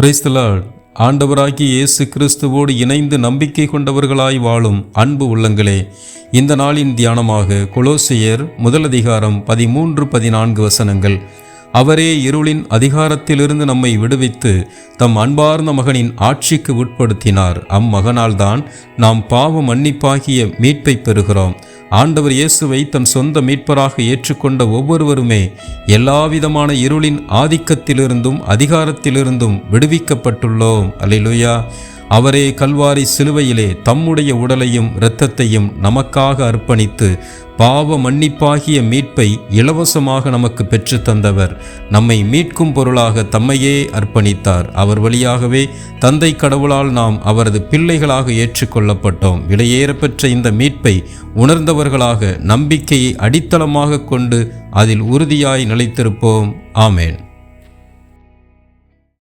பிரைஸ்தலால் ஆண்டவராகி இயேசு கிறிஸ்துவோடு இணைந்து நம்பிக்கை கொண்டவர்களாய் வாழும் அன்பு உள்ளங்களே இந்த நாளின் தியானமாக கொலோசியர் முதலதிகாரம் பதிமூன்று பதினான்கு வசனங்கள். அவரே இருளின் அதிகாரத்திலிருந்து நம்மை விடுவித்து தம் அன்பார்ந்த மகனின் ஆட்சிக்கு உட்படுத்தினார். அம்மகனால்தான் நாம் பாவ மன்னிப்பாகிய மீட்பை பெறுகிறோம். ஆண்டவர் இயேசுவை தன் சொந்த மீட்பராக ஏற்றுக்கொண்ட ஒவ்வொருவருமே எல்லாவிதமான இருளின் ஆதிக்கத்திலிருந்தும் அதிகாரத்திலிருந்தும் விடுவிக்கப்பட்டுள்ளோம். அலிலுயா அவரே கல்வாரி சிலுவையிலே தம்முடைய உடலையும் இரத்தத்தையும் நமக்காக அர்ப்பணித்து பாவ மன்னிப்பாகிய மீட்பை இலவசமாக நமக்கு பெற்றுத் தந்தவர். நம்மை மீட்கும் பொருளாக தம்மையே அர்ப்பணித்தார். அவர் வழியாகவே தந்தை கடவுளால் நாம் அவரது பிள்ளைகளாக ஏற்றுக்கொள்ளப்பட்டோம். விலையேறப்பெற்ற இந்த மீட்பை உணர்ந்தவர்களாக நம்பிக்கையை அடித்தளமாக கொண்டு அதில் உறுதியாய் நிலைத்திருப்போம். ஆமேன்.